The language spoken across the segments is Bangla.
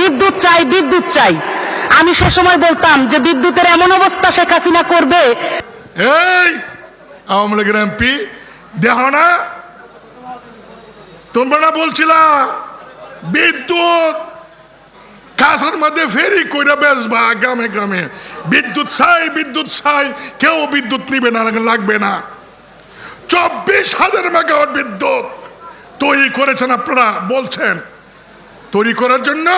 বিদ্যুৎ চাই বিদ্যুৎ চাই। আমি সে সময় বলতাম যে বিদ্যুতের এমন অবস্থা শেখ হাসিনা করবে। এই, আওয়ামী লীগের এমপি দেহ না। তোমরা না বলছিলা, বিদ্যুৎ কাছের মধ্যে ফেরি কইরা বেসবা গ্রামে গ্রামে। বিদ্যুৎ চাই বিদ্যুৎ চাই, কেউ বিদ্যুৎ নিবে না, লাগবে না। চব্বিশ হাজার মেগাওয়াট বিদ্যুৎ তৈরি করেছেন আপনারা, বলছেন। তৈরি করার জন্য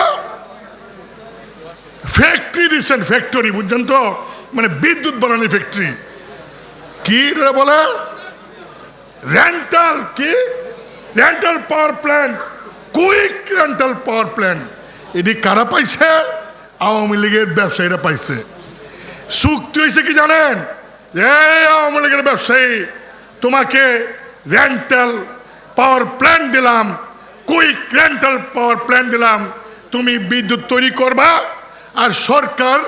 ফ্যাক্টরি দিচ্ছেন ফ্যাক্টরি বুঝছেন তো? মানে বিদ্যুৎ বানানি ফ্যাক্টরি কি বলে? রেন্টাল কি? Rental power plant quick rental power plant এটি কারা পাইছে? আওয়ামী লীগের ব্যবসায়ীরা পাইছে। চুক্তি হয়েছে কি জানেন? এই আওয়ামী লীগের ব্যবসায়ী, তোমাকে রেন্টাল পাওয়ার প্ল্যান্ট দিলাম কুইক রেন্টাল পাওয়ার প্ল্যান্ট দিলাম। তুমি বিদ্যুৎ তৈরি করবা আর সরকার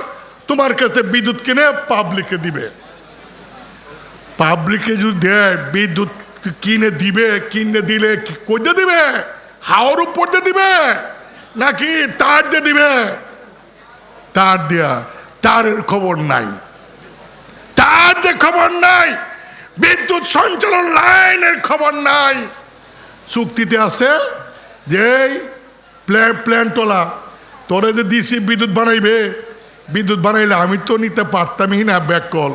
তোমার কাছে বিদ্যুৎ কিনে পাবলিকে দিবে। পাবলিকে যদি দেয়, বিদ্যুৎ কিনে দিবে, কিনে দিলে কইতে দিবে? হাওয়ার উপর দিয়ে দিবে? নাকি তার দিয়ে দিবে? তার দেয়া তারের খবর নাই। তার যে খবর নাই। বিদ্যুৎ সঞ্চালন লাইনের খবর নাই। চুক্তিতে আছে যে এই প্ল্যান, প্ল্যান্টলা তোরে যে দিছি বিদ্যুৎ বানাইবে, বিদ্যুৎ বানাইলে আমি তো নিতে পারতামই না ব্যাক কল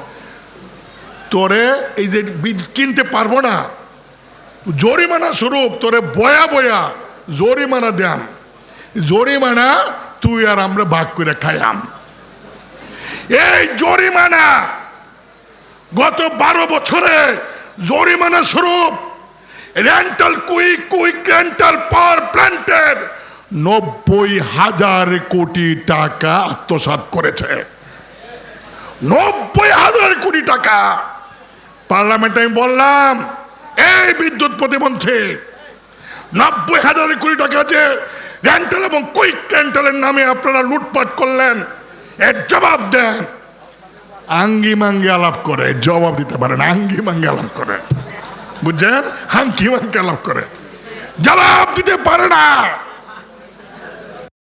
তোরে এই যে বিদ্যুৎ কিনতে পারব না, জরিমানা স্বরূপ তোরে বয়া বয়া জরিমানা দেয়াম। জরিমানা তুই আর আমরা ভাগ করে খাইয়াম। এই জরিমানা, গত বারো বছরে জরিমানা স্বরূপ rental quick quick rental power প্ল্যান্টের নব্বই হাজার কোটি টাকা আত্মসাৎ করেছে। নব্বই হাজার কোটি টাকা। পার্লামেন্টে আমি বললাম, এই বিদ্যুৎ প্রতিমন্ত্রী, নব্বই হাজার কোটি টাকা আছে রেন্টাল এবং কুইক রেন্টালের নামে আপনারা লুটপাট করলেন। এর জবাব দেন। আঙ্গি মাঙ্গি আলাপ করে, জবাব দিতে পারেন। আঙ্গি মাঙ্গি আলাপ করে। বুঝছেন? হাঙ্কি মাঙ্কি আলাপ করে। জবাব দিতে পারে না।